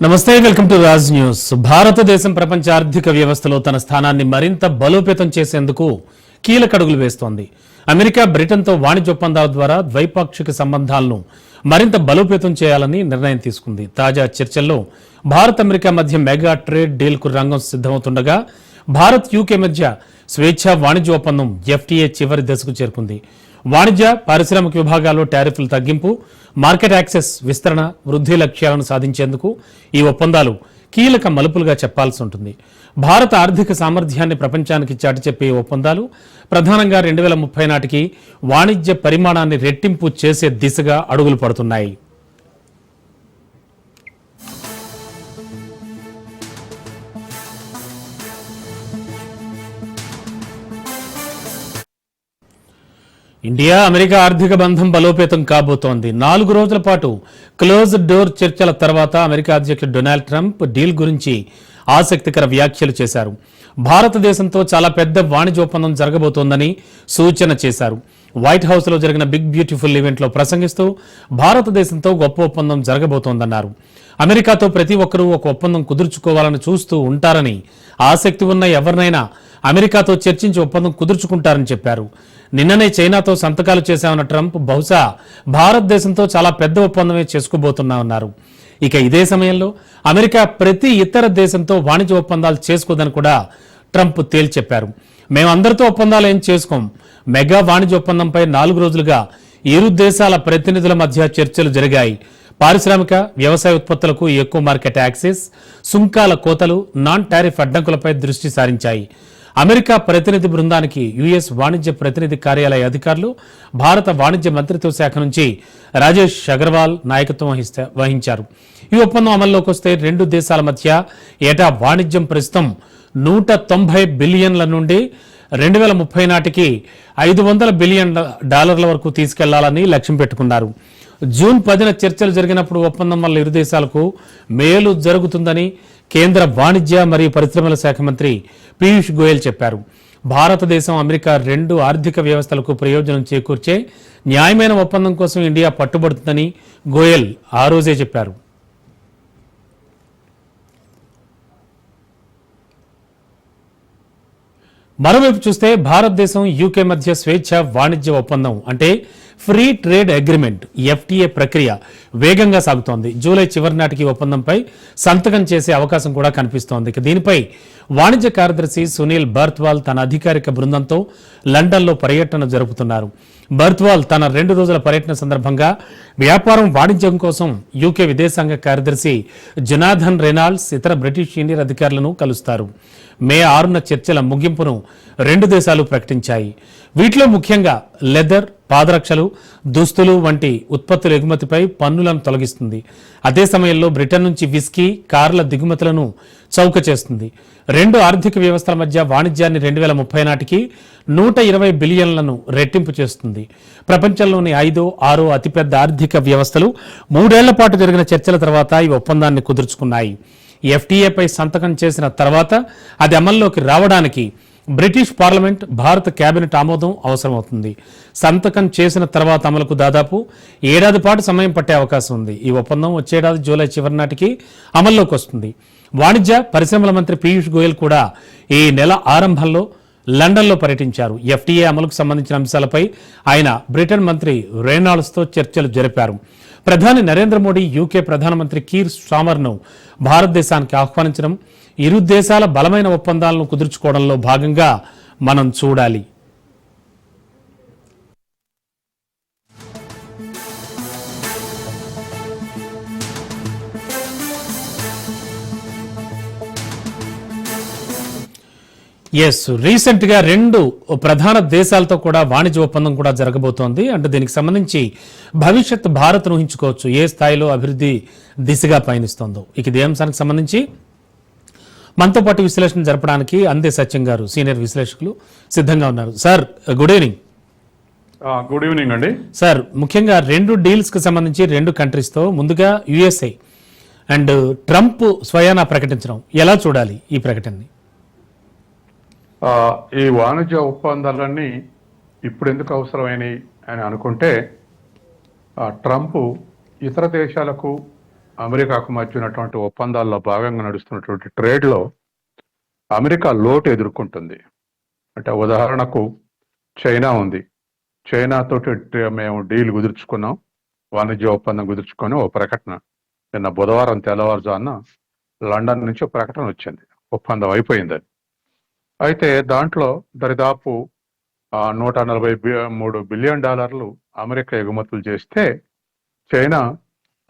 నమస్తే welcome to Raj news. భారతదేశం ప్రపంచ ఆర్థిక వ్యవస్థలో తన స్థానాన్ని మరింత బలోపేతం చేసేందుకు కీలక అడుగులు వేస్తోంది. అమెరికా బ్రిటన్తో వాణిజ్య ఒప్పందాల ద్వారా ద్వైపాక్షిక సంబంధాలను మరింత బలోపేతం చేయాలని నిర్ణయం తీసుకుంది. తాజా చర్చల్లో భారత్ అమెరికా మధ్య మెగా ట్రేడ్ డీల్కు రంగం సిద్ధమవుతుండగా భారత్ యూకే మధ్య స్వేచ్ఛా వాణిజ్య ఒప్పందం ఎఫ్టీఏ చివరి దశకు చేరుకుంది. వాణిజ్య పారిశ్రామిక విభాగాల్లో టారిఫ్ల తగ్గింపు మార్కెట్ యాక్సెస్ విస్తరణ వృద్ధి లక్ష్యాలను సాధించేందుకు ఈ ఒప్పందాలు కీలక మలుపులుగా చెప్పాల్సి ఉంటుంది. భారత ఆర్థిక సామర్థ్యాన్ని ప్రపంచానికి చాటి చెప్పే ఒప్పందాలు ప్రధానంగా రెండు వేల ముప్పై నాటికి వాణిజ్య పరిమాణాన్ని రెట్టింపు చేసే దిశగా అడుగులు పడుతున్నాయి. ఇండియా అమెరికా ఆర్థిక బంధం బలోపేతం కాబోతోంది. నాలుగు రోజుల పాటు క్లోజ్ డోర్ చర్చల తర్వాత అమెరికా అధ్యక్షుడు డొనాల్డ్ ట్రంప్ డీల్ గురించి ఆసక్తికర వ్యాఖ్యలు చేశారు. భారతదేశంతో చాలా పెద్ద వాణిజ్య ఒప్పందం జరగబోతోందని సూచన చేశారు. వైట్ హౌస్లో జరిగిన బిగ్ బ్యూటిఫుల్ ఈవెంట్లో ప్రసంగిస్తూ భారతదేశంతో గొప్ప ఒప్పందం జరగబోతోందన్నారు. అమెరికాతో ప్రతి ఒక్కరూ ఒక ఒప్పందం కుదుర్చుకోవాలని చూస్తూ ఉంటారని ఆసక్తి ఉన్న ఎవరినైనా అమెరికాతో చర్చించి ఒప్పందం కుదుర్చుకుంటారని చెప్పారు. నిన్ననే చైనాతో సంతకాలు చేశామన్న ట్రంప్ బహుశా భారతదేశంతో చాలా పెద్ద ఒప్పందమే చేసుకోబోతున్నామన్నారు ఇక ఇదే సమయంలో అమెరికా ప్రతి ఇతర దేశంతో వాణిజ్య ఒప్పందాలు చేసుకోదని కూడా ట్రంప్ తేల్చెప్పారు. మేమందరితో ఒప్పందాలు ఏం చేసుకోం. మెగా వాణిజ్య ఒప్పందంపై నాలుగు రోజులుగా ఇరు దేశాల ప్రతినిధుల మధ్య చర్చలు జరిగాయి. పారిశ్రామిక వ్యవసాయ ఉత్పత్తులకు ఎక్కువ మార్కెట్ యాక్సెస్ సుంకాల కోతలు నాన్ టారిఫ్ అడ్డంకులపై దృష్టి సారించాయి. అమెరికా ప్రతినిధి బృందానికి యుఎస్ వాణిజ్య ప్రతినిధి కార్యాలయ అధికారులు భారత వాణిజ్య మంత్రిత్వ శాఖ నుంచి రాజేష్ అగర్వాల్ నాయకత్వం వహించారు. ఈ ఒప్పందం అమల్లోకి వస్తే రెండు దేశాల మధ్య ఏటా వాణిజ్యం ప్రస్తుతం నూట తొంభై బిలియన్ల నుండి రెండు వేల ముప్పై నాటికి ఐదు వందల బిలియన్ డాలర్ల వరకు తీసుకెళ్ళాలని లక్ష్యం పెట్టుకున్నారు. జూన్ పదిన చర్చలు జరిగినప్పుడు ఒప్పందం వల్ల ఇరు దేశాలకు మేలు జరుగుతుందని కేంద్ర వాణిజ్య మరియు పరిశ్రమల శాఖ మంత్రి పీయూష్ గోయల్ చెప్పారు. భారతదేశం అమెరికా రెండు ఆర్థిక వ్యవస్థలకు ప్రయోజనం చేకూర్చే న్యాయమైన ఒప్పందం కోసం ఇండియా పట్టుబడుతుందని గోయల్ ఆ రోజే చెప్పారు. మరోవైపు చూస్తే భారతదేశం యూకే మధ్య స్వేచ్ఛ వాణిజ్య ఒప్పందం అంటే ఫ్రీ ట్రేడ్ అగ్రిమెంట్ ఎఫ్టీఏ ప్రక్రియ వేగంగా సాగుతోంది. జూలై చివరి నాటికి ఒప్పందంపై సంతకం చేసే అవకాశం కూడా కనిపిస్తోంది. దీనిపై వాణిజ్య కార్యదర్శి సునీల్ బర్త్వాల్ తన అధికారిక బృందంతో లండన్లో పర్యటన జరుపుతున్నారు. బర్త్వాల్ తన రెండు రోజుల పర్యటన సందర్భంగా వ్యాపారం వాణిజ్యం కోసం యూకే విదేశాంగ కార్యదర్శి జొనాథన్ రెనాల్డ్స్ ఇతర బ్రిటిష్ సీనియర్ అధికారులను కలుస్తారు. మే ఆరున చర్చల ముగింపును రెండు దేశాలు ప్రకటించాయి. వీటిలో ముఖ్యంగా లెదర్ పాదరక్షలు దుస్తులు వంటి ఉత్పత్తుల ఎగుమతిపై పన్నులను తొలగిస్తుంది. అదే సమయంలో బ్రిటన్ నుంచి విస్కీ కార్ల దిగుమతులను చౌక చేస్తుంది. రెండు ఆర్థిక వ్యవస్థల మధ్య వాణిజ్యాన్ని రెండు వేల ముప్పై నాటికి నూట ఇరవై బిలియన్లను రెట్టింపు చేస్తుంది. ప్రపంచంలోని ఐదో ఆరో అతిపెద్ద ఆర్థిక వ్యవస్థలు మూడేళ్ళ పాటు జరిగిన చర్చల తర్వాత ఈ ఒప్పందాన్ని కుదుర్చుకున్నాయి. ఎఫ్టీఏపై సంతకం చేసిన తర్వాత అది అమల్లోకి రావడానికి బ్రిటిష్ పార్లమెంట్ భారత కేబినెట్ ఆమోదం అవసరమవుతుంది. సంతకం చేసిన తర్వాత అమలుకు దాదాపు ఏడాది పాటు సమయం పట్టే అవకాశం ఉంది. ఈ ఒప్పందం వచ్చేడాది జూలై చివరి నాటికి అమల్లోకి వస్తుంది. వాణిజ్య పరిశ్రమల మంత్రి పీయూష్ గోయల్ కూడా ఈ నెల ఆరంభంలో లండన్లో పర్యటించారు. ఎఫ్టీఏ అమలుకు సంబంధించిన అంశాలపై ఆయన బ్రిటన్ మంత్రి రేనాల్డ్స్తో చర్చలు జరిపారు. ప్రధాని నరేంద్ర మోడీ యూకే ప్రధానమంత్రి కీర్ స్టామర్ను భారతదేశానికి ఆహ్వానించడం ఇరు దేశాల బలమైన ఒప్పందాలను కుదుర్చుకోవడంలో భాగంగా మనం చూడాలి. ఎస్ రీసెంట్గా రెండు ప్రధాన దేశాలతో కూడా వాణిజ్య ఒప్పందం కూడా జరగబోతోంది. అంటే దీనికి సంబంధించి భవిష్యత్ భారత్ ఊహించుకోవచ్చు. ఏ స్థాయిలో అభివృద్ధి దిశగా పయనిస్తోందో. ఇక ఇది అంశానికి సంబంధించి మనతో పాటు విశ్లేషణ జరపడానికి అందే సత్యం గారు సీనియర్ విశ్లేషకులు సిద్ధంగా ఉన్నారు. Sir good evening. Good evening అండి. సార్ ముఖ్యంగా రెండు డీల్స్కి సంబంధించి రెండు కంట్రీస్తో ముందుగా యుఎస్ఐ అండ్ ట్రంప్ స్వయానా ప్రకటించడం. ఎలా చూడాలి ఈ ప్రకటనని? ఈ వాణిజ్య ఒప్పందాలన్నీ ఇప్పుడు ఎందుకు అవసరమైనవి అని అనుకుంటే ట్రంప్ ఇతర దేశాలకు అమెరికాకు మధ్య ఉన్నటువంటి ఒప్పందాల్లో భాగంగా నడుస్తున్నటువంటి ట్రేడ్లో అమెరికా లోటు ఎదుర్కొంటుంది. అంటే ఉదాహరణకు చైనా ఉంది. చైనాతోటి మేము డీల్ కుదుర్చుకున్నాం. వాణిజ్య ఒప్పందం కుదుర్చుకొని ఓ ప్రకటన. నిన్న బుధవారం తెల్లవారుజామున లండన్ నుంచి ప్రకటన వచ్చింది. ఒప్పందం అయిపోయిందని. అయితే దాంట్లో దరిదాపు నూట నలభై బి- మూడు బిలియన్ డాలర్లు అమెరికా ఎగుమతులు చేస్తే చైనా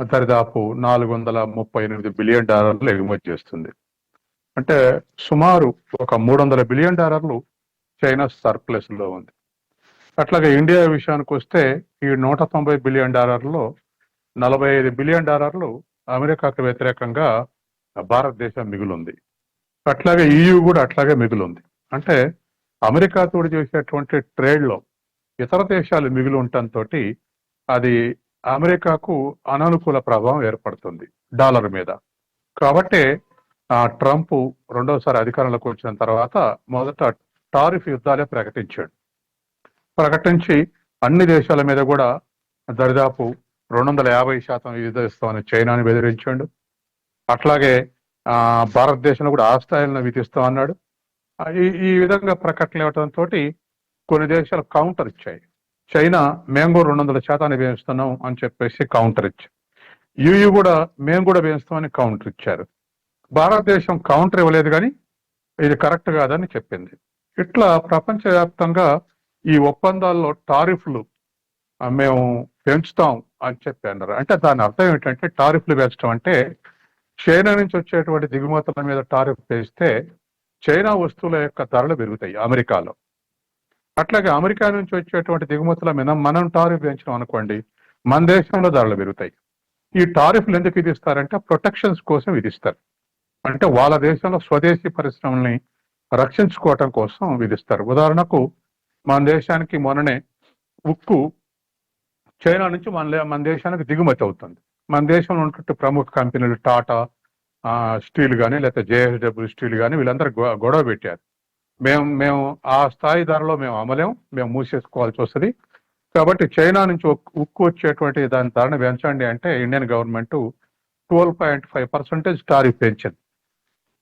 దరిదాపు నాలుగు వందల ముప్పై ఎనిమిది బిలియన్ డాలర్లు ఎగుమతి చేస్తుంది. అంటే సుమారు ఒక మూడు వందల బిలియన్ డాలర్లు చైనా సర్ప్లస్లో ఉంది. అట్లాగే ఇండియా విషయానికి వస్తే ఈ నూట తొంభై బిలియన్ డాలర్లో నలభై ఐదు బిలియన్ డాలర్లు అమెరికాకు వ్యతిరేకంగా భారతదేశం మిగులుంది. అట్లాగే ఈయూ కూడా అట్లాగే మిగులుంది. అంటే అమెరికా చేసేటువంటి ట్రేడ్లో ఇతర దేశాలు మిగిలి ఉండటంతో అది అమెరికాకు అననుకూల ప్రభావం ఏర్పడుతుంది డాలర్ మీద. కాబట్టి ఆ, ట్రంప్ రెండోసారి అధికారంలోకి వచ్చిన తర్వాత మొదట టారిఫ్ యుద్ధాలే ప్రకటించాడు. ప్రకటించి అన్ని దేశాల మీద కూడా దరిదాపు రెండు వందల యాభై శాతం విధిస్తామని చైనాని బెదిరించాడు. అట్లాగే ఆ, భారతదేశంలో కూడా ఆస్థాయిలను స్థాయిలను విధిస్తాం అన్నాడు. ఈ ఈ విధంగా ప్రకటనలు ఇవ్వడంతో కొన్ని దేశాలు కౌంటర్ ఇచ్చాయి. చైనా మేము రెండు వందల శాతాన్ని పెంచుతున్నాం అని చెప్పేసి కౌంటర్ ఇచ్చారు యూయూ కూడా మేము కూడా పెంచుతామని కౌంటర్ ఇచ్చారు. భారతదేశం కౌంటర్ ఇవ్వలేదు కానీ ఇది కరెక్ట్ కాదని చెప్పింది. ఇట్లా ప్రపంచవ్యాప్తంగా ఈ ఒప్పందాల్లో టారిఫ్లు మేము పెంచుతాం అని చెప్పి అన్నారు. అంటే దాని అర్థం ఏంటంటే టారిఫ్లు పెంచడం అంటే చైనా నుంచి వచ్చేటువంటి దిగుమతుల మీద టారిఫ్ వేస్తే చైనా వస్తువుల యొక్క ధరలు పెరుగుతాయి అమెరికాలో. అట్లాగే అమెరికా నుంచి వచ్చేటువంటి దిగుమతుల మీద మనం టారిఫ్ పెంచడం అనుకోండి మన దేశంలో ధరలు పెరుగుతాయి. ఈ టారిఫ్లు ఎందుకు విధిస్తారంటే ప్రొటెక్షన్స్ కోసం విధిస్తారు అంటే వాళ్ళ దేశంలో స్వదేశీ పరిశ్రమల్ని రక్షించుకోవటం కోసం విధిస్తారు ఉదాహరణకు మన దేశానికి మొన్ననే ఉక్కు చైనా నుంచి మన మన దేశానికి దిగుమతి అవుతుంది. మన దేశంలో ఉన్నటువంటి ప్రముఖ కంపెనీలు టాటా ఆ, స్టీల్ కానీ లేకపోతే జేఎస్డబ్ల్యూ స్టీల్ కానీ వీళ్ళందరూ గొడవ పెట్టారు. మేము మేము ఆ స్థాయి ధరలో మేము అమ్మలేము మేము మూసేసుకోవాల్సి వస్తుంది. కాబట్టి చైనా నుంచి ఉక్కు వచ్చేటువంటి దాని ధరను పెంచండి అంటే Indian government twelve point five percentage tariff పెంచింది.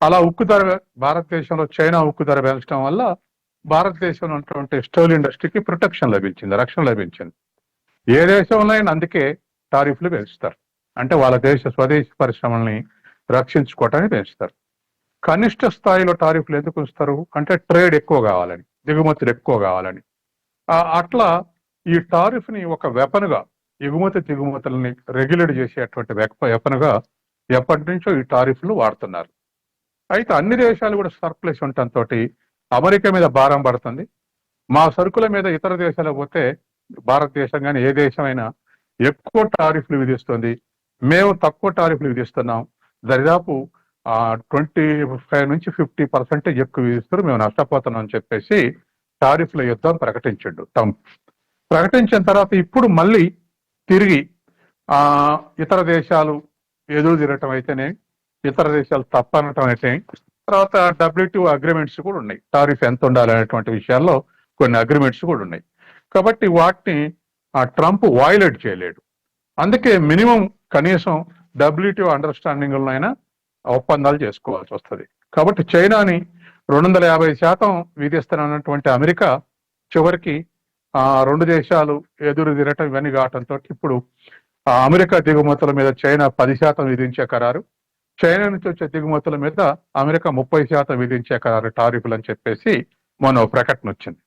అలా ఉక్కు ధర భారతదేశంలో చైనా ఉక్కు ధర పెంచడం వల్ల భారతదేశంలో ఉన్నటువంటి స్టోల్ ఇండస్ట్రీకి ప్రొటెక్షన్ లభించింది రక్షణ లభించింది. ఏ దేశంలో అందుకే టారిఫ్లు పెంచుతారు. అంటే వాళ్ళ దేశ స్వదేశీ పరిశ్రమల్ని రక్షించుకోవటానికి పెంచుతారు. కనిష్ట స్థాయిలో టారిఫ్లు ఎందుకు ఉంచుతారు? అంటే ట్రేడ్ ఎక్కువ కావాలని దిగుమతులు ఎక్కువ కావాలని. అట్లా ఈ టారిఫ్ని ఒక వెపన్గా ఎగుమతి దిగుమతులని రెగ్యులేట్ చేసేటువంటి వెపన్గా ఎప్పటి నుంచో ఈ టారిఫ్లు వాడుతున్నారు. అయితే అన్ని దేశాలు కూడా సర్ప్లస్ ఉండటంతో అమెరికా మీద భారం పడుతుంది. మా సరుకుల మీద ఇతర దేశాలకు పోతే భారతదేశం కానీ ఏ దేశమైనా ఎక్కువ టారిఫ్లు విధిస్తుంది. మేము తక్కువ టారిఫ్లు విధిస్తున్నాం. దరిదాపు ట్వంటీ ఫైవ్ నుంచి ఫిఫ్టీ పర్సెంటేజ్ ఎక్కువ విధిస్తారు మేము నష్టపోతున్నాం అని చెప్పేసి టారిఫ్ల యుద్ధం ప్రకటించండు ట్రంప్. ప్రకటించిన తర్వాత ఇప్పుడు మళ్ళీ తిరిగి ఆ ఇతర దేశాలు ఎదురు తిరగటం అయితేనే ఇతర దేశాలు తప్పనటం అయితే తర్వాత డబ్ల్యూటీఓ అగ్రిమెంట్స్ కూడా ఉన్నాయి. టారిఫ్ ఎంత ఉండాలి అనేటువంటి విషయాల్లో కొన్ని అగ్రిమెంట్స్ కూడా ఉన్నాయి. కాబట్టి వాటిని ఆ ట్రంప్ వాయిలేట్ చేయలేడు. అందుకే మినిమం కనీసం డబ్ల్యూటీఓ అండర్స్టాండింగ్ అయినా ఒప్పందాలు చేసుకోవాల్సి వస్తుంది. కాబట్టి చైనాని రెండు వందల యాభై శాతం విధిస్తానన్నటువంటి అమెరికా చివరికి ఆ రెండు దేశాలు ఎదురు తిరగటం ఇవన్నీ కావటంతో ఇప్పుడు ఆ అమెరికా దిగుమతుల మీద చైనా పది శాతం విధించే ఖరారు. చైనా నుంచి వచ్చే దిగుమతుల మీద అమెరికా ముప్పై శాతం విధించే ఖరారు టారిఫ్లు అని చెప్పేసి మొన్న ప్రకటన వచ్చింది.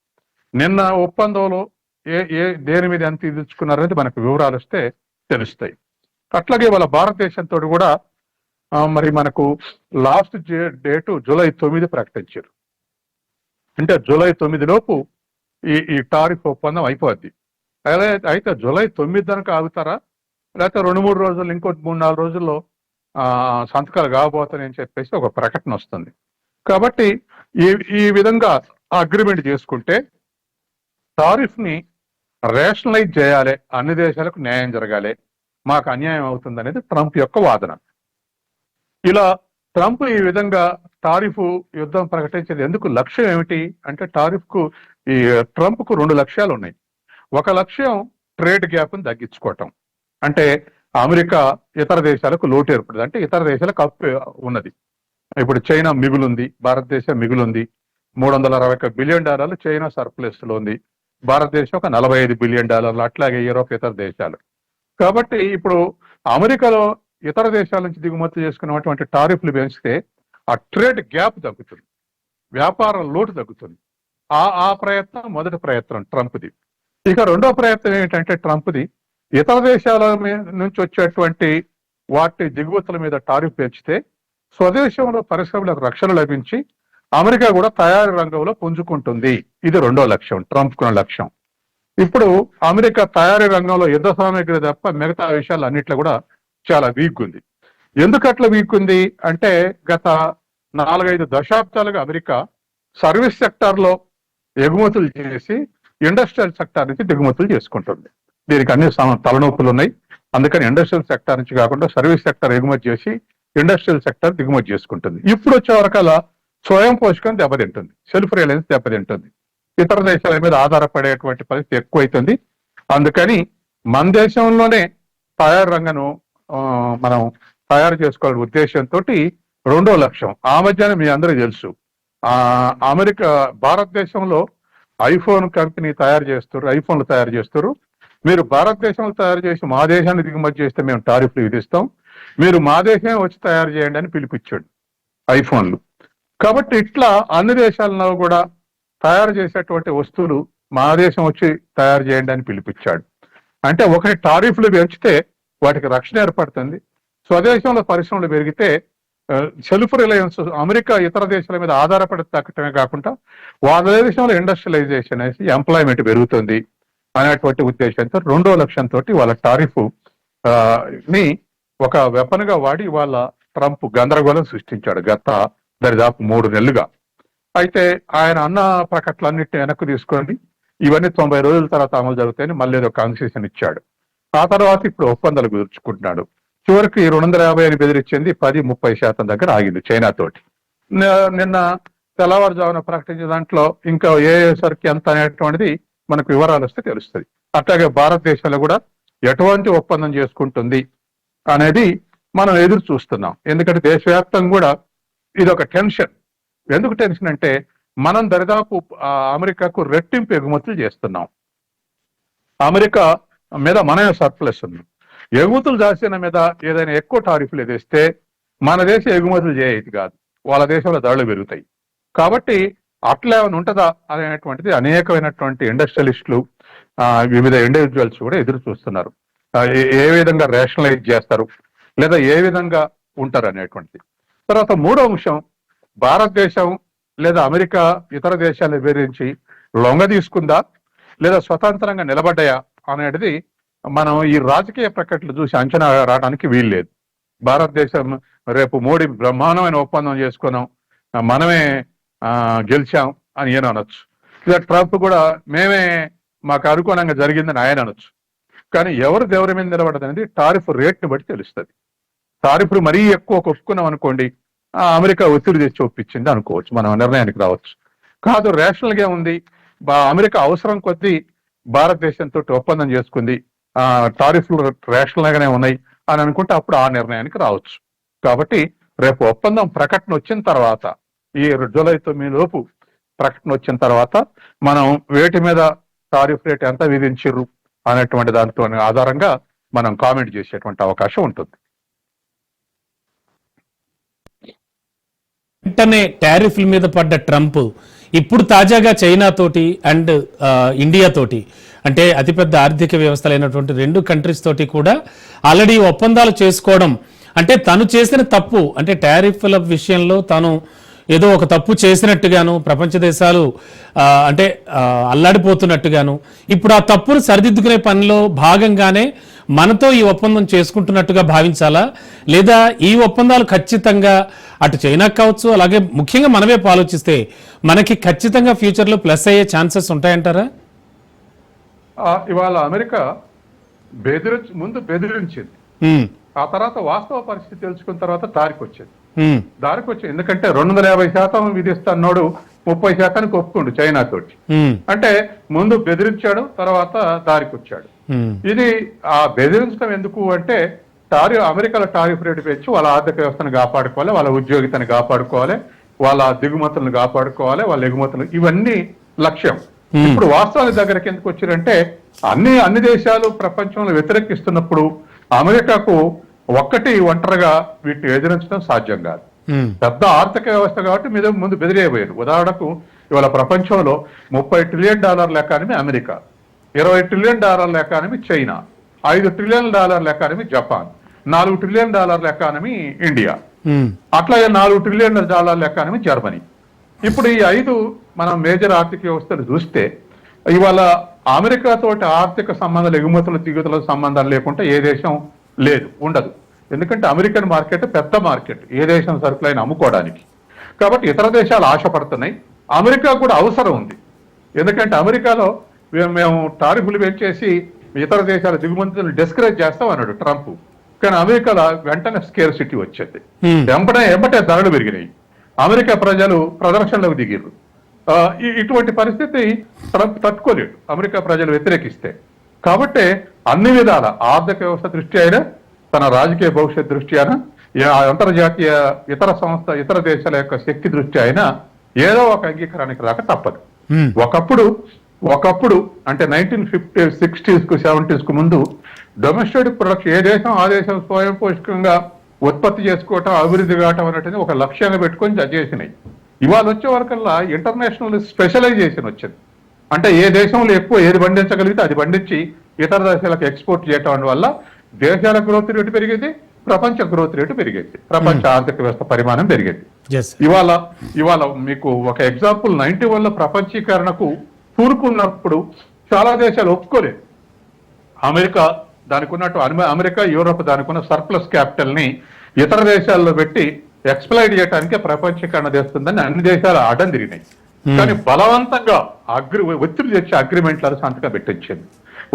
నిన్న ఒప్పందంలో ఏ ఏ దేని మీద ఎంత విధించుకున్నారనేది మనకు వివరాలు వస్తే తెలుస్తాయి. అట్లాగే వాళ్ళ భారతదేశంతో కూడా మరి మనకు లాస్ట్ డేటు జూలై తొమ్మిది ప్రకటించారు. అంటే జూలై తొమ్మిది లోపు ఈ ఈ టారిఫ్ ఒప్పందం అయిపోద్ది. అయితే జూలై తొమ్మిది దానికి ఆగుతారా? లేకపోతే రెండు మూడు రోజులు ఇంకో మూడు నాలుగు రోజుల్లో సంతకాలు కాబోతాయని చెప్పేసి ఒక ప్రకటన వస్తుంది. కాబట్టి ఈ ఈ విధంగా అగ్రిమెంట్ చేసుకుంటే టారిఫ్ని రేషనలైజ్ చేయాలి అన్ని దేశాలకు న్యాయం జరగాలి మాకు అన్యాయం అవుతుంది అనేది ట్రంప్ యొక్క వాదన. ఇలా ట్రంప్ ఈ విధంగా టారిఫ్ యుద్ధం ప్రకటించేది. ఎందుకు? లక్ష్యం ఏమిటి? అంటే టారిఫ్కు ఈ ట్రంప్కు రెండు లక్ష్యాలు ఉన్నాయి. ఒక లక్ష్యం ట్రేడ్ గ్యాప్ని తగ్గించుకోవటం. అంటే అమెరికా ఇతర దేశాలకు లోటు ఏర్పడింది. అంటే ఇతర దేశాలకు అప్పు ఉన్నది. ఇప్పుడు చైనా మిగులుంది. భారతదేశం మిగులుంది. మూడు వందల అరవై ఒక బిలియన్ డాలర్లు చైనా సర్ప్లస్లో ఉంది. భారతదేశం ఒక నలభై ఐదు బిలియన్ డాలర్లు. అట్లాగే యూరోప్ ఇతర దేశాలు. కాబట్టి ఇప్పుడు అమెరికాలో ఇతర దేశాల నుంచి దిగుమతి చేసుకున్నటువంటి టారిఫ్లు పెంచితే ఆ ట్రేడ్ గ్యాప్ తగ్గుతుంది. వ్యాపార లోటు తగ్గుతుంది. ఆ ఆ ప్రయత్నం మొదటి ప్రయత్నం ట్రంప్ది. ఇక రెండో ప్రయత్నం ఏంటంటే ట్రంప్ది ఇతర దేశాల నుంచి వచ్చేటువంటి వాటి దిగుమతుల మీద టారిఫ్ పెంచితే స్వదేశంలో పరిశ్రమలకు రక్షణ లభించి అమెరికా కూడా తయారీ రంగంలో పుంజుకుంటుంది. ఇది రెండో లక్ష్యం ట్రంప్ కున్న లక్ష్యం. ఇప్పుడు అమెరికా తయారీ రంగంలో యుద్ధ సామాగ్రి తప్ప మిగతా విషయాలు అన్నిట్లో కూడా చాలా వీక్ ఉంది ఎందుకు అట్లా వీక్ ఉంది అంటే గత నాలుగైదు దశాబ్దాలుగా అమెరికా సర్వీస్ సెక్టార్లో ఎగుమతులు చేసి ఇండస్ట్రియల్ సెక్టార్ నుంచి దిగుమతులు చేసుకుంటుంది. దీనికి అన్ని తలనొప్పులు ఉన్నాయి అందుకని ఇండస్ట్రియల్ సెక్టార్ నుంచి కాకుండా సర్వీస్ సెక్టార్ ఎగుమతి చేసి ఇండస్ట్రియల్ సెక్టార్ దిగుమతి చేసుకుంటుంది. ఇప్పుడు వచ్చే వరకల్లా స్వయం పోషకం దెబ్బతింటుంది. సెల్ఫ్ రిలయన్స్ దెబ్బతింటుంది. ఇతర దేశాల మీద ఆధారపడేటువంటి పరిస్థితి ఎక్కువైతుంది. అందుకని మన దేశంలోనే తయారు రంగను మనం తయారు చేసుకోవాలనే ఉద్దేశంతో రెండో లక్ష్యం. ఆ మధ్యన మీ అందరికీ తెలుసు. అమెరికా భారతదేశంలో ఐఫోన్ కంపెనీ తయారు చేస్తారు ఐఫోన్లు తయారు చేస్తారు. మీరు భారతదేశంలో తయారు చేసి మా దేశాన్ని దిగుమతి చేస్తే మేము టారిఫ్లు విధిస్తాం. మీరు మా దేశమే వచ్చి తయారు చేయండి అని పిలిపించాడు ఐఫోన్లు. కాబట్టి ఇట్లా అన్ని దేశాలలో కూడా తయారు చేసేటువంటి వస్తువులు మా దేశం వచ్చి తయారు చేయండి అని పిలిపించాడు. అంటే ఒకటి టారిఫ్లు పెంచితే వాటికి రక్షణ ఏర్పడుతుంది. స్వదేశంలో పరిశ్రమలు పెరిగితే సెల్ఫ్ రిలయన్స్ అమెరికా ఇతర దేశాల మీద ఆధారపడి తగ్గటమే కాకుండా వాళ్ళ దేశంలో ఇండస్ట్రియలైజేషన్ అనేసి ఎంప్లాయ్మెంట్ పెరుగుతుంది అనేటువంటి ఉద్దేశంతో రెండో లక్ష్యంతో వాళ్ళ టారిఫ్ని ఒక వెపన్గా వాడి వాళ్ళ ట్రంప్ గందరగోళం సృష్టించాడు గత దరిదాపు మూడు నెలలుగా. అయితే ఆయన అన్న ప్రకటనలన్నింటినీ వెనక్కి తీసుకోండి. ఇవన్నీ తొంభై రోజుల తర్వాత అమలు జరుగుతాయని మళ్ళీ ఒక కన్సెషన్ ఇచ్చాడు. ఆ తర్వాత ఇప్పుడు ఒప్పందాలు కుదుర్చుకుంటున్నాడు. చివరికి రెండు వందల యాభై అని బెదిరించింది పది ముప్పై శాతం దగ్గర ఆగింది చైనా తోటి నిన్న తెల్లవారుజామున ప్రకటించిన దాంట్లో ఇంకా ఏ సరికి ఎంత అనేటువంటిది మనకు వివరాలు వస్తే తెలుస్తుంది. అట్లాగే భారతదేశంలో కూడా ఎటువంటి ఒప్పందం చేసుకుంటుంది అనేది మనం ఎదురు చూస్తున్నాం. ఎందుకంటే దేశవ్యాప్తంగా కూడా ఇది ఒక టెన్షన్. ఎందుకు టెన్షన్ అంటే మనం దరిదాపు అమెరికాకు రెట్టింపు ఎగుమతులు చేస్తున్నాం. అమెరికా మీద మనమే సర్ప్లస్ ఉంది. ఎగుమతులు దాచిన మీద ఏదైనా ఎక్కువ టారిఫ్లు ఎదిస్తే మన దేశం ఎగుమతులు చేయదు కాదు. వాళ్ళ దేశంలో ధరలు పెరుగుతాయి. కాబట్టి అట్లా ఏమైనా ఉంటుందా అనేటువంటిది అనేకమైనటువంటి ఇండస్ట్రియలిస్టులు వివిధ ఇండివిజువల్స్ కూడా ఎదురు చూస్తున్నారు. ఏ- విధంగా రేషనలైజ్ చేస్తారు లేదా ఏ విధంగా ఉంటారు అనేటువంటిది. తర్వాత మూడో అంశం భారతదేశం లేదా అమెరికా ఇతర దేశాలు వివరించి లొంగ తీసుకుందా లేదా స్వతంత్రంగా నిలబడ్డాయా అనేది మనం ఈ రాజకీయ ప్రకటనలు చూసి అంచనా రావడానికి వీల్లేదు. భారతదేశం రేపు మోడీ బ్రహ్మాండమైన ఒప్పందం చేసుకున్నాం మనమే ఆ, గెలిచాం అని ఈయన అనొచ్చు. ఇలా ట్రంప్ కూడా మేమే మాకు అనుకూలంగా జరిగిందని ఆయన అనొచ్చు. కానీ ఎవరు దేవుడి మీద నిలబడదు అనేది టారిఫ్ రేట్ని బట్టి తెలుస్తుంది. టారిఫ్లు మరీ ఎక్కువ కొట్టుకున్నాం అనుకోండి అమెరికా ఒత్తిడి తెచ్చి ఒప్పించింది అనుకోవచ్చు మనం నిర్ణయానికి రావచ్చు. కాదు రేషనల్గా ఉంది. అమెరికా అవసరం కొద్దీ భారతదేశంతో ఒప్పందం చేసుకుంది. ఆ టారిఫ్లు రేషనల్ గానే ఉన్నాయి అని అనుకుంటే అప్పుడు ఆ నిర్ణయానికి రావచ్చు. కాబట్టి రేపు ఒప్పందం ప్రకటన వచ్చిన తర్వాత ఈ జూలై తొమ్మిది లోపు ప్రకటన వచ్చిన తర్వాత మనం వేటి మీద టారిఫ్ రేట్ ఎంత విధించరు అనేటువంటి దానితో ఆధారంగా మనం కామెంట్ చేసేటువంటి అవకాశం ఉంటుంది. వెంటనే టారిఫ్ల మీద పడ్డ ట్రంప్ ఇప్పుడు తాజాగా చైనా తోటి అండ్ ఆ, ఇండియా తోటి అంటే అతిపెద్ద ఆర్థిక వ్యవస్థలైనటువంటి రెండు కంట్రీస్ తోటి కూడా ఆల్రెడీ ఒప్పందాలు చేసుకోవడం. అంటే తను చేసిన తప్పు అంటే టారిఫ్ల విషయంలో తను ఏదో ఒక తప్పు చేసినట్టుగాను ప్రపంచ దేశాలు అంటే అల్లాడిపోతున్నట్టుగాను ఇప్పుడు ఆ తప్పును సరిదిద్దుకునే పనిలో భాగంగానే మనతో ఈ ఒప్పందం చేసుకుంటున్నట్టుగా భావించాలా? లేదా ఈ ఒప్పందాలు ఖచ్చితంగా అటు చైనాకు కావచ్చు అలాగే ముఖ్యంగా మనమే ఆలోచిస్తే మనకి ఖచ్చితంగా ఫ్యూచర్లో ప్లస్ అయ్యే ఛాన్సెస్ ఉంటాయంటారా? ఇవాళ అమెరికా బెదిరించి ముందు బెదిరించింది. ఆ తర్వాత వాస్తవ పరిస్థితి తెలుసుకున్న తర్వాత వచ్చింది ఉమ్, దారికి వచ్చింది ఎందుకంటే రెండు వందల యాభై శాతం విధిస్తున్నాడు ముప్పై శాతానికి ఒప్పుకుండు చైనా తోటి అంటే ముందు బెదిరించాడు తర్వాత దారికి వచ్చాడు ఇది ఆ బెదిరించడం ఎందుకు అంటే టారిఫ్ అమెరికాలో టారిఫ్ రేటు పెంచి వాళ్ళ ఆర్థిక వ్యవస్థను కాపాడుకోవాలి వాళ్ళ ఉద్యోగితను కాపాడుకోవాలి వాళ్ళ దిగుమతులను కాపాడుకోవాలి వాళ్ళ ఎగుమతులు ఇవన్నీ లక్ష్యం. ఇప్పుడు వాస్తవాల దగ్గరికి ఎందుకు వచ్చారంటే అన్ని అన్ని దేశాలు ప్రపంచంలో వ్యతిరేకిస్తున్నప్పుడు అమెరికాకు ఒక్కటి ఒంటరిగా వీటిని ఎదిరించడం సాధ్యం కాదు. పెద్ద ఆర్థిక వ్యవస్థ కాబట్టి మీద ముందు బెదిరేయబోయారు. ఉదాహరణకు ఇవాళ ప్రపంచంలో ముప్పై ట్రిలియన్ డాలర్ల ఎకానమీ అమెరికా ఇరవై ట్రిలియన్ డాలర్ల ఎకానమీ చైనా ఐదు ట్రిలియన్ డాలర్ల ఎకానమీ జపాన్ నాలుగు ట్రిలియన్ డాలర్ల ఎకానమీ ఇండియా. అట్లాగే నాలుగు ట్రిలియన్ డాలర్ల ఎకానమీ జర్మనీ. ఇప్పుడు ఈ ఐదు మనం మేజర్ ఆర్థిక వ్యవస్థలు చూస్తే ఇవాళ అమెరికా తోటి ఆర్థిక సంబంధాలు ఎగుమతుల దిగుతుల సంబంధం లేకుండా ఏ దేశం? లేదు ఉండదు. ఎందుకంటే అమెరికన్ మార్కెట్ పెద్ద మార్కెట్ ఏ దేశం సరుకులైనా అమ్ముకోవడానికి. కాబట్టి ఇతర దేశాలు ఆశపడుతున్నాయి. అమెరికా కూడా అవసరం ఉంది. ఎందుకంటే అమెరికాలో మేము- టారిఫ్లు పెంచేసి ఇతర దేశాల దిగుమతులను డిస్కరేజ్ చేస్తాం అన్నాడు ట్రంప్. కానీ అమెరికాలో వెంటనే స్కేర్ సిటీ వచ్చింది. వెంబడే వెంబటే ధరలు పెరిగినాయి. అమెరికా ప్రజలు ప్రదర్శనలకు దిగిర్రు. ఇ- ఇటువంటి పరిస్థితి ట్రంప్ తట్టుకోలేడు. అమెరికా ప్రజలు వ్యతిరేకిస్తే. కాబట్టే అన్ని విధాల ఆర్థిక వ్యవస్థ దృష్టి అయినా తన రాజకీయ భవిష్యత్ దృష్టి అయినా ఏ- అంతర్జాతీయ ఇతర సంస్థ ఇతర దేశాల యొక్క శక్తి దృష్టి అయినా ఏదో ఒక అంగీకారానికి రాక తప్పదు. ఒకప్పుడు ఒకప్పుడు అంటే నైన్టీన్ ఫిఫ్టీ సిక్స్టీస్కు సెవెంటీస్కు ముందు డొమెస్టిక్ ప్రొడక్షన్ ఏ దేశం ఆ దేశం స్వయం పోషకంగా ఉత్పత్తి చేసుకోవటం అభివృద్ధి కావటం అనేటిది ఒక లక్ష్యంగా పెట్టుకొని చేసినాయి. ఇవాళ వచ్చే వరకల్లా ఇంటర్నేషనల్ స్పెషలైజేషన్ వచ్చింది. అంటే ఏ దేశంలో ఎక్కువ ఏది పండించగలిగితే అది పండించి ఇతర దేశాలకు ఎక్స్పోర్ట్ చేయటం వల్ల దేశాల గ్రోత్ రేటు పెరిగేది ప్రపంచ గ్రోత్ రేటు పెరిగేది ప్రపంచ ఆర్థిక వ్యవస్థ పరిమాణం పెరిగేది. ఇవాళ ఇవాళ మీకు ఒక ఎగ్జాంపుల్ నైన్టీ వన్లో ప్రపంచీకరణకు పూనుకున్నప్పుడు చాలా దేశాలు ఒప్పుకోలేదు. అమెరికా దానికి ఉన్నట్టు అమె- అమెరికా యూరోప్ దానికి ఉన్న సర్ప్లస్ క్యాపిటల్ని ఇతర దేశాల్లో పెట్టి ఎక్స్ప్లైట్ చేయడానికే ప్రపంచీకరణ చేస్తుందని అన్ని దేశాలు అడ్డం తిరిగినాయి కానీ బలవంతంగా అగ్రి ఒత్తిడి తెచ్చి అగ్రిమెంట్లను సంతకం పెట్టించింది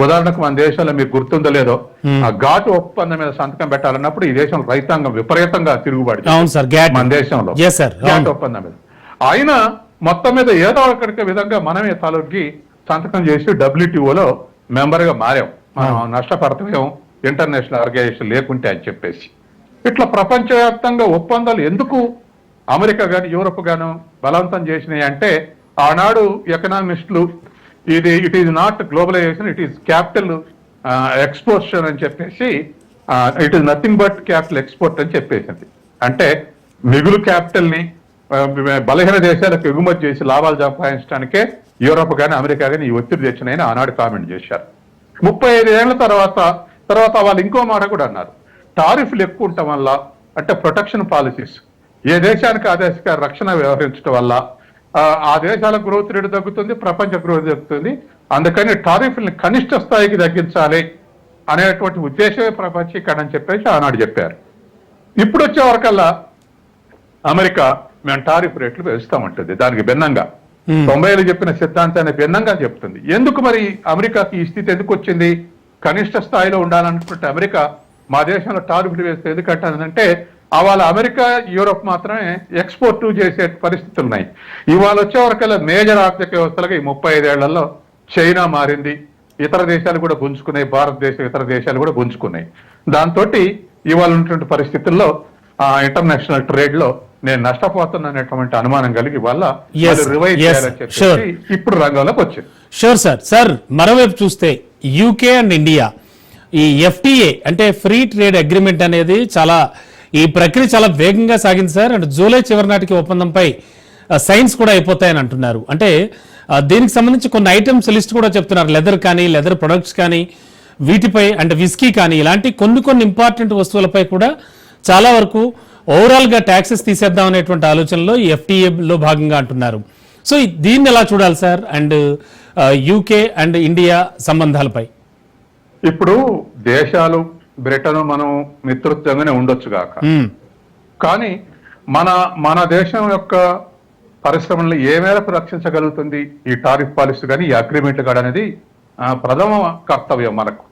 ఉదాహరణకు మన దేశంలో మీకు గుర్తుందో లేదో ఆ ఘాటు ఒప్పందం మీద సంతకం పెట్టాలన్నప్పుడు ఈ దేశం రైతాంగం విపరీతంగా తిరుగుబాటు గ్యాట్ మన దేశంలో. Yes, sir. గ్యాట్ అవును. ఒప్పందం మీద. అయినా మొత్తం మీద ఏదో ఒకటి విధంగా మనమే తలొగ్గి సంతకం చేసి డబ్ల్యూటీఓలో మెంబర్గా మారాం. మనం నష్టపడతాం ఇంటర్నేషనల్ ఆర్గనైజేషన్ లేకుంటే అని చెప్పేసి. ఇట్లా ప్రపంచవ్యాప్తంగా ఒప్పందాలు ఎందుకు అమెరికా కానీ యూరప్ గాను బలవంతం చేసినాయి అంటే ఆనాడు ఎకనామిస్టులు ఇది it is not globalisation it is capital exportation అని చెప్పేసి it is nothing but capital export అని చెప్పేసింది. అంటే మిగులు క్యాపిటల్ని బలహీన దేశాలకు ఎగుమతి చేసి లాభాలు సంపాదించడానికే యూరోప్ కానీ అమెరికా కానీ ఈ ఒత్తిడి తెచ్చినాయని ఆనాడు కామెంట్ చేశారు. ముప్పై ఐదు ఏళ్ళ తర్వాత తర్వాత వాళ్ళు ఇంకో మాట కూడా అన్నారు. టారిఫ్లు ఎక్కువ ఉండటం వల్ల అంటే ప్రొటెక్షన్ పాలసీస్ ఏ దేశానికి ఆ దేశక రక్షణ వ్యవహరించడం వల్ల ఆ, దేశాల గ్రోత్ రేటు తగ్గుతుంది ప్రపంచ గ్రోత్ తగ్గుతుంది. అందుకని టారిఫ్ని కనిష్ట స్థాయికి తగ్గించాలి అనేటువంటి ఉద్దేశమే ప్రపంచీకరణ అని చెప్పేసి ఆనాడు చెప్పారు. ఇప్పుడు వచ్చే వరకల్లా అమెరికా మేము టారిఫ్ రేట్లు పెంచుతామంటుంది. దానికి భిన్నంగా. తొంభైలు చెప్పిన సిద్ధాంతాన్ని భిన్నంగా చెప్తుంది. ఎందుకు మరి అమెరికాకి ఈ స్థితి ఎందుకు వచ్చింది? కనిష్ట స్థాయిలో ఉండాలనుకుంటే అమెరికా మా దేశంలో టారిఫ్లు వేస్తే ఎందుకంటే అవాళ అమెరికా యూరోప్ మాత్రమే ఎక్స్పోర్ట్ చేసే పరిస్థితులు ఉన్నాయి. ఇవాళ వచ్చే వరకల్లా మేజర్ ఆర్థిక వ్యవస్థలుగా ఈ ముప్పై ఐదేళ్ళలో చైనా మారింది. ఇతర దేశాలు కూడా పుంజుకున్నాయి భారతదేశం ఇతర దేశాలు కూడా పుంజుకున్నాయి దాంతో ఇవాళ ఉన్నటువంటి పరిస్థితుల్లో ఆ ఇంటర్నేషనల్ ట్రేడ్లో నేను నష్టపోతున్నటువంటి అనుమానం కలిగి వల్ల రివైజ్ చేయాలని. ఇప్పుడు రంగంలోకి వచ్చింది షూర్ సార్ సార్ మరోవైపు చూస్తే యూకే అండ్ ఇండియా ఈ ఎఫ్టీఏ అంటే ఫ్రీ ట్రేడ్ అగ్రిమెంట్ అనేది చాలా ఈ ప్రక్రియ చాలా వేగంగా సాగింది సార్. అండ్ జూలై చివరి నాటికి ఒప్పందంపై సైన్స్ కూడా అయిపోతాయని అంటున్నారు. అంటే దీనికి సంబంధించి కొన్ని ఐటమ్స్ లిస్ట్ కూడా చెప్తున్నారు. లెదర్ కానీ లెదర్ ప్రొడక్ట్స్ కానీ వీటిపై అంటే విస్కీ కానీ ఇలాంటి కొన్ని కొన్ని ఇంపార్టెంట్ వస్తువులపై కూడా చాలా వరకు ఓవరాల్గా ట్యాక్సెస్ తీసేద్దాం అనేటువంటి ఆలోచనలో ఈ ఎఫ్టీఏలో భాగంగా అంటున్నారు. సో దీన్ని ఎలా చూడాలి sir? And UK and India సంబంధాలపై. ఇప్పుడు దేశాలు బ్రిటన్ మనం మిత్రత్వంగానే ఉండొచ్చు గాక. మ్మ్. కానీ మన మన దేశం యొక్క పరిశ్రమలను ఏ మేరకు రక్షించగలుగుతుంది? ఈ టారిఫ్ పాలసీ కానీ ఈ అగ్రిమెంట్ కానీ అనేది ప్రథమ కర్తవ్యం మనకు.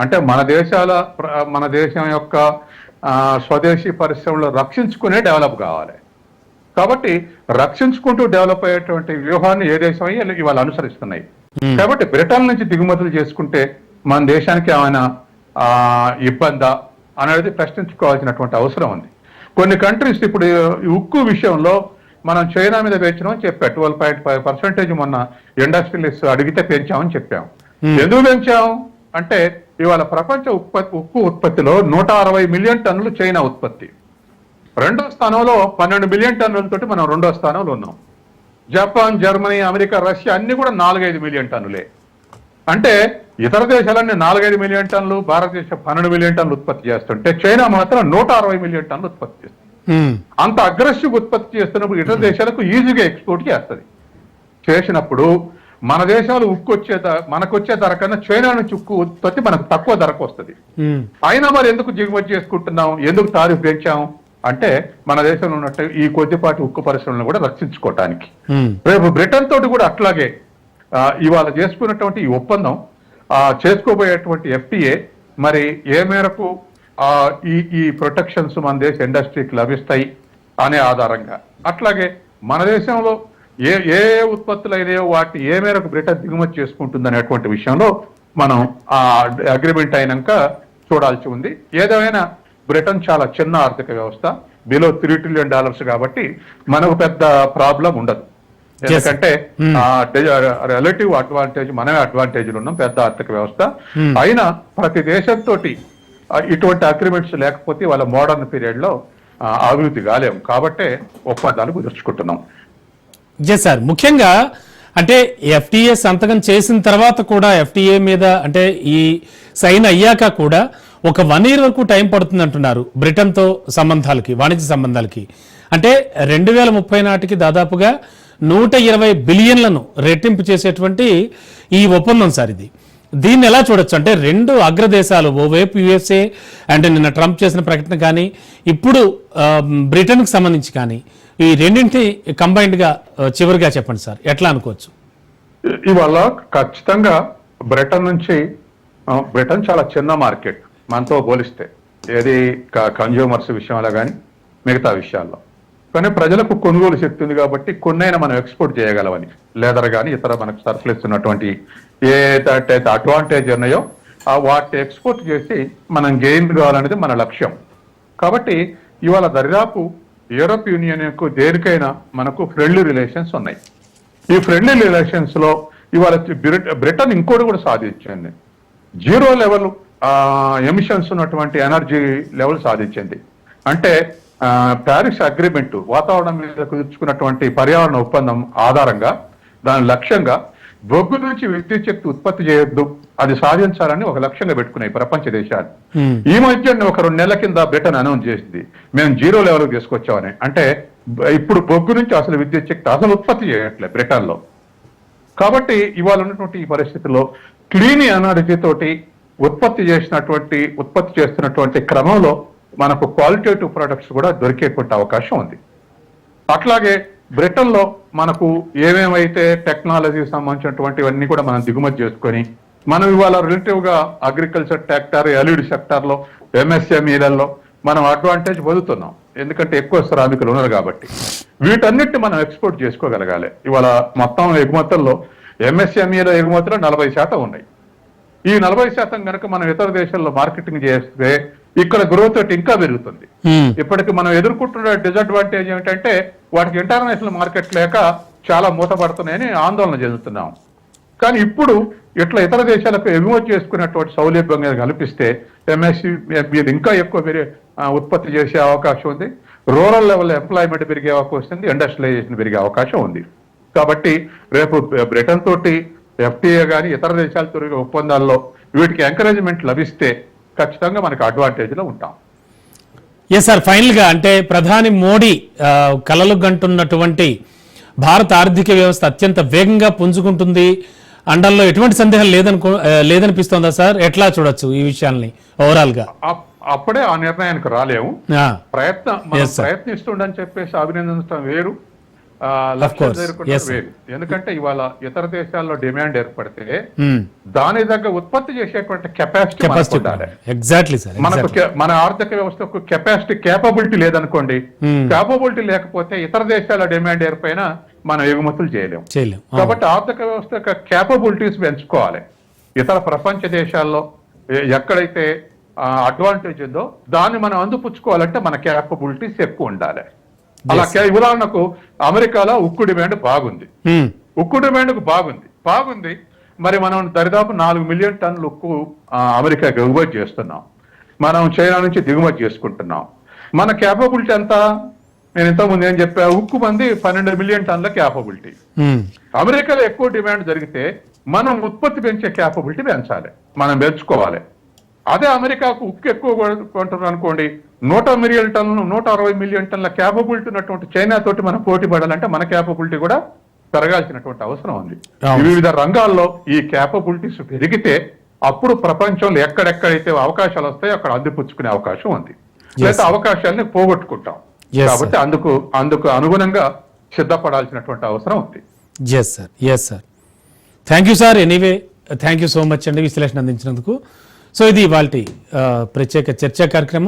అంటే మన దేశాల మన దేశం యొక్క స్వదేశీ పరిశ్రమలు రక్షించుకునే డెవలప్ కావాలి. కాబట్టి రక్షించుకుంటూ డెవలప్ అయ్యేటువంటి వ్యూహాన్ని ఏ దేశం అయ్యి ఇవాళ అనుసరిస్తున్నాయి. కాబట్టి బ్రిటన్ నుంచి దిగుమతులు చేసుకుంటే మన దేశానికి ఏమైనా ఇబ్బందా అనేది ప్రశ్నించుకోవాల్సినటువంటి అవసరం ఉంది. కొన్ని కంట్రీస్ ఇప్పుడు ఈ ఉక్కు విషయంలో మనం చైనా మీద పెంచినామని చెప్పా ట్వెల్వ్ పాయింట్ ఫైవ్ పర్సెంటేజ్ మొన్న ఇండస్ట్రియలిస్ట్ అడిగితే పెంచామని చెప్పాం. ఎందుకు పెంచాం? అంటే ఇవాళ ప్రపంచ ఉత్పత్తి ఉక్కు ఉత్పత్తిలో నూట అరవై మిలియన్ టన్నులు చైనా ఉత్పత్తి. రెండో స్థానంలో పన్నెండు మిలియన్ టన్నులతోటి మనం రెండో స్థానంలో ఉన్నాం. జపాన్ జర్మనీ అమెరికా రష్యా అన్ని కూడా నాలుగైదు మిలియన్ టన్నులే. అంటే ఇతర దేశాలన్నీ నాలుగైదు మిలియన్ టన్నులు భారతదేశం పన్నెండు మిలియన్ టన్నులు ఉత్పత్తి చేస్తుంటే చైనా మాత్రం నూట అరవై మిలియన్ టన్నులు ఉత్పత్తి చేస్తుంది. అంత అగ్రెసివ్ ఉత్పత్తి చేస్తున్నప్పుడు ఇతర దేశాలకు ఈజీగా ఎక్స్పోర్ట్ చేస్తుంది. చేసినప్పుడు మన దేశంలో ఉక్కు వచ్చే ధర మనకు వచ్చే ధర కన్నా చైనా నుంచి ఉక్కు ఉత్పత్తి మనకు తక్కువ ధరకు వస్తుంది. అయినా మరి ఎందుకు దిగుమతి చేసుకుంటున్నాం? ఎందుకు తారీఫ్ పెంచాం? అంటే మన దేశంలో ఉన్నట్టు ఈ కొద్దిపాటి ఉక్కు పరిశ్రమలను కూడా రక్షించుకోవటానికి. రేపు బ్రిటన్ తోటి కూడా అట్లాగే ఇవాళ చేసుకున్నటువంటి ఈ ఒప్పందం చేసుకోబోయేటువంటి ఎఫ్టీఏ మరి ఏ మేరకు ఈ ఈ ప్రొటెక్షన్స్ మన దేశ ఇండస్ట్రీకి లభిస్తాయి అనే ఆధారంగా. అట్లాగే మన దేశంలో ఏ ఏ ఉత్పత్తులు అయినాయో వాటిని ఏ మేరకు బ్రిటన్ దిగుమతి చేసుకుంటుంది అనేటువంటి విషయంలో మనం ఆ అగ్రిమెంట్ అయినాక చూడాల్సి ఉంది. ఏదేమైనా బ్రిటన్ చాలా చిన్న ఆర్థిక వ్యవస్థ బిలో త్రీ ట్రిలియన్ డాలర్స్ కాబట్టి మనకు పెద్ద ప్రాబ్లం ఉండదు. ఎందుకంటే Hmm. రిలేటివ్ అడ్వాంటేజ్ మనమే అడ్వాంటేజ్ ఉన్నాం పెద్ద ఆర్థిక వ్యవస్థ. Hmm. అయినా ప్రతి దేశంతో ఇటువంటి అగ్రిమెంట్స్ లేకపోతే వాళ్ళ మోడర్న్ పీరియడ్లో అభివృద్ధి కాలేము. కాబట్టే ఒప్పందాలు కుదుర్చుకుంటున్నాం. ఎస్ సార్ ముఖ్యంగా అంటే ఎఫ్టీఏ సంతకం చేసిన తర్వాత కూడా ఎఫ్టీఏ మీద అంటే ఈ సైన్ అయ్యాక కూడా ఒక వన్ ఇయర్ వరకు టైం పడుతుంది అంటున్నారు బ్రిటన్తో సంబంధాలకి వాణిజ్య సంబంధాలకి. అంటే రెండు వేల ముప్పై నాటికి దాదాపుగా నూట ఇరవై బిలియన్లను రెట్టింపు చేసేటువంటి ఈ ఒప్పందం సార్ ఇది. దీన్ని ఎలా చూడొచ్చు? అంటే రెండు అగ్రదేశాలు ఓవైపు యుఎస్ఏ అంటే నిన్న ట్రంప్ చేసిన ప్రకటన కానీ ఇప్పుడు బ్రిటన్కి సంబంధించి కానీ ఈ రెండింటి కంబైన్డ్గా చివరిగా చెప్పండి సార్. ఎట్లా అనుకోవచ్చు? ఇవాళ ఖచ్చితంగా బ్రిటన్ నుంచి బ్రిటన్ చాలా చిన్న మార్కెట్ మనతో పోలిస్తే ఏది కన్జ్యూమర్స్ విషయంలో కానీ మిగతా విషయాల్లో. కానీ ప్రజలకు కొనుగోలు శక్తి ఉంది కాబట్టి కొన్నైనా మనం ఎక్స్పోర్ట్ చేయగలవని లేదర్ కానీ ఇతర మనకు సర్ప్లస్ ఉన్నటువంటి ఏదైతే అడ్వాంటేజ్ ఉన్నాయో ఆ వాటిని ఎక్స్పోర్ట్ చేసి మనం గెయిన్ కావాలనేది మన లక్ష్యం. కాబట్టి ఇవాళ దరిదాపు యూరోప్ యూనియన్ యొక్క దేనికైనా మనకు ఫ్రెండ్లీ రిలేషన్స్ ఉన్నాయి. ఈ ఫ్రెండ్లీ రిలేషన్స్లో ఇవాళ బ్రిటన్ ఇంకోటి కూడా సాధించింది. జీరో లెవెల్ ఎమిషన్స్ ఉన్నటువంటి ఎనర్జీ లెవెల్ సాధించింది. అంటే ప్యారిస్ అగ్రిమెంట్ వాతావరణం మీద కుదుర్చుకున్నటువంటి పర్యావరణ ఒప్పందం ఆధారంగా దాని లక్ష్యంగా బొగ్గు నుంచి విద్యుత్ శక్తి ఉత్పత్తి చేయొద్దు అది సాధించాలని ఒక లక్ష్యంగా పెట్టుకున్నాయి ప్రపంచ దేశాలు. ఈ మధ్య ఒక రెండు నెలల కింద బ్రిటన్ అనౌన్స్ చేసింది మేము జీరో లెవెల్ తీసుకొచ్చామని. అంటే ఇప్పుడు బొగ్గు నుంచి అసలు విద్యుత్ శక్తి అసలు ఉత్పత్తి చేయట్లేదు బ్రిటన్లో కాబట్టి ఇవాళ ఉన్నటువంటి ఈ పరిస్థితుల్లో క్లీన్ ఎనర్జీ తోటి ఉత్పత్తి చేసినటువంటి ఉత్పత్తి చేస్తున్నటువంటి క్రమంలో మనకు క్వాలిటేటివ్ ప్రొడక్ట్స్ కూడా దొరికేటువంటి అవకాశం ఉంది. అట్లాగే బ్రిటన్లో మనకు ఏమేమైతే టెక్నాలజీ సంబంధించినటువంటివన్నీ కూడా మనం దిగుమతి చేసుకొని మనం ఇవాళ రిలేటివ్గా అగ్రికల్చర్ ట్రాక్టర్ ఎల్ఈడి సెక్టార్లో ఎంఎస్ఎంఈలలో మనం అడ్వాంటేజ్ పొందుతున్నాం. ఎందుకంటే ఎక్కువ శ్రామికులు ఉన్నారు కాబట్టి. వీటన్నిటిని మనం ఎక్స్పోర్ట్ చేసుకోగలగాలి. ఇవాళ మొత్తం ఎగుమతుల్లో ఎంఎస్ఎంఈల ఎగుమతులు నలభై శాతం ఉన్నాయి. ఈ నలభై శాతం కనుక మనం ఇతర దేశాల్లో మార్కెటింగ్ చేస్తే ఇక్కడ గ్రోత్ రేట్ ఇంకా పెరుగుతుంది. Hmm. ఇప్పటికి మనం ఎదుర్కొంటున్న డిసడ్వాంటేజ్ ఏమిటంటే వాటికి ఇంటర్నేషనల్ మార్కెట్ లేక చాలా మూతపడుతున్నాయని ఆందోళన చెందుతున్నాం. కానీ ఇప్పుడు ఇట్లా ఇతర దేశాలకు ఎగుమతి చేసుకునేటువంటి సౌలభ్యం కల్పిస్తే ఎంఎస్సి ఇంకా ఎక్కువ పెరిగే ఉత్పత్తి చేసే అవకాశం ఉంది. రూరల్ లెవెల్ ఎంప్లాయ్మెంట్ పెరిగే అవకాశం ఉంది ఇండస్ట్రియలైజేషన్ పెరిగే అవకాశం ఉంది. కాబట్టి రేపు బ్రిటన్ తోటి ఎఫ్టీఏ కానీ ఇతర దేశాలతో ఒప్పందాల్లో వీటికి ఎంకరేజ్మెంట్ లభిస్తే ఖచ్చితంగా మనకు అడ్వాంటేజ్లో ఉంటాం. ఎస్ సార్ ఫైనల్గా అంటే ప్రధాని మోడీ కలలు గంటున్నటువంటి భారత ఆర్థిక వ్యవస్థ అత్యంత వేగంగా పుంజుకుంటుంది. అండంలో ఎటువంటి సందేహం లేదనుకో లేదనిపిస్తోందా సార్ ఎట్లా చూడొచ్చు ఈ విషయాల్ని ఓవరాల్గా? అప్- అప్పుడే ఆ నిర్ణయానికి రాలేము. ప్రయత్నం. ప్రయత్నిస్తుండని చెప్పేసి అభినందించడం వేరు. ఎందుకంటే ఇవాళ ఇతర దేశాల్లో డిమాండ్ ఏర్పడితే మ్మ్. దాని దగ్గర ఉత్పత్తి చేసేటువంటి కెపాసిటీ ఎగ్జాక్ట్లీ సార్ మనకు మన ఆర్థిక వ్యవస్థకు కెపాసిటీ కేపబిలిటీ లేదనుకోండి Hmm. కేపబిలిటీ లేకపోతే ఇతర దేశాల డిమాండ్ ఏర్పైనా మనం ఎగుమతులు చేయలేం. చేయలేం. అవును. కాబట్టి ఆర్థిక వ్యవస్థ యొక్క కేపబిలిటీస్ పెంచుకోవాలి. ఇతర ప్రపంచ దేశాల్లో ఎక్కడైతే అడ్వాంటేజ్ ఉందో దాన్ని మనం అందిపుచ్చుకోవాలంటే మన కేపబిలిటీస్ ఎక్కువ ఉండాలి. అలా ఉదాహరణకు అమెరికాలో ఉక్కు డిమాండ్ బాగుంది. మ్మ్. ఉక్కు డిమాండ్ బాగుంది. బాగుంది. మరి మనం దరిదాపు నాలుగు మిలియన్ టన్నుల ఉక్కు అమెరికాకి ఎగుమతి చేస్తున్నాం. మనం చైనా నుంచి దిగుమతి చేసుకుంటున్నాం. మన క్యాపబిలిటీ ఎంత? నేను ఇంతకుముందు ఏం చెప్పా? ఉక్కు మంది పన్నెండు మిలియన్ టన్నుల క్యాపబిలిటీ మ్మ్. అమెరికాలో ఎక్కువ డిమాండ్ జరిగితే మనం ఉత్పత్తి పెంచే క్యాపబిలిటీ పెంచాలి. మనం పెంచుకోవాలి అదే అమెరికాకు ఉక్కు ఎక్కువ కొ- కొంటున్నాం అనుకోండి నూట మిలియన్ టన్నులు నూట అరవై మిలియన్ టన్నుల క్యాపబిలిటీ ఉన్నటువంటి చైనా తోటి మనం పోటీ పడాలంటే మన క్యాపబిలిటీ కూడా పెరగాల్సినటువంటి అవసరం ఉంది. వివిధ రంగాల్లో ఈ క్యాపబిలిటీస్ పెరిగితే అప్పుడు ప్రపంచంలో ఎక్కడెక్కడైతే అవకాశాలు వస్తాయో అక్కడ అందిపుచ్చుకునే అవకాశం ఉంది. లేదా అవకాశాలని పోగొట్టుకుంటాం. కాబట్టి అందుకు అందుకు అనుగుణంగా సిద్ధపడాల్సినటువంటి అవసరం ఉంది. Yes sir yes sir thank you sir anyway thank you so much అండి. విశ్లేషణ అందించినందుకు. సో ఇది ఇవాళ ప్రత్యేక చర్చా కార్యక్రమం.